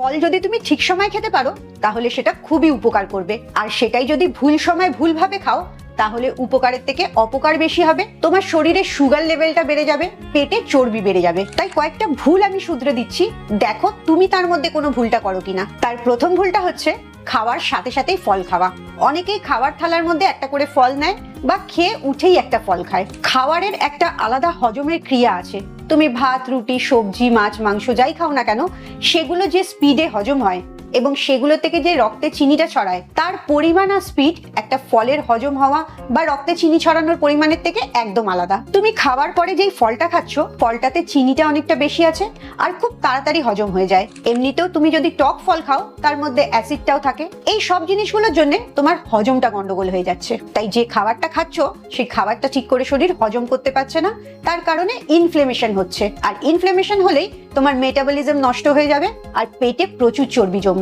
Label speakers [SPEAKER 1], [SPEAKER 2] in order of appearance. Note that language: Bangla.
[SPEAKER 1] ফল যদি তুমি ঠিক সময় খেতে পারো, তাহলে সেটা খুবই উপকার করবে। আর সেটাই যদি ভুল সময় ভুলভাবে খাও, তাহলে উপকারের থেকে অপকার বেশি হবে। তোমার শরীরে সুগার লেভেলটা বেড়ে যাবে, পেটে চর্বি বেড়ে যাবে। তাই কয়েকটা ভুল আমি শুধরে দিচ্ছি। দেখো তুমি তার মধ্যে কোনো ভুলটা করো কিনা। তার প্রথম ভুলটা হচ্ছে খাওয়ার সাথে সাথেই ফল খাওয়া। অনেকেই খাবার থালার মধ্যে একটা করে ফল নেয় বা খেয়ে উঠেই একটা ফল খায়। খাওয়ারের একটা আলাদা হজমের ক্রিয়া আছে। তুমি ভাত, রুটি, সবজি, মাছ, মাংস যাই খাও না কেন, সেগুলো যে স্পিডে হজম হয় এবং সেগুলো থেকে যে রক্তে চিনিটা ছড়ায়, তার পরিমাণ আর স্পিড একটা ফলের হজম হওয়া বা রক্তে চিনি ছড়ানোর পরিমাণের থেকে একদম আলাদা। তুমি খাওয়ার পরে যেই ফলটা খাচ্ছ, ফলটাতে চিনিটা অনেকটা বেশি আছে আর খুব তাড়াতাড়ি হজম হয়ে যায়। এমনিতেও তুমি যদি টক ফল খাও, তার মধ্যে অ্যাসিডটাও থাকে। এই সব জিনিসগুলোর জন্য তোমার হজমটা গন্ডগোল হয়ে যাচ্ছে। তাই যে খাবারটা খাচ্ছ, সেই খাবারটা ঠিক করে শরীর হজম করতে পারছে না, তার কারণে ইনফ্লেমেশন হচ্ছে। আর ইনফ্লেমেশন হলেই তোমার মেটাবলিজম নষ্ট হয়ে যাবে আর পেটে প্রচুর চর্বি জমবে।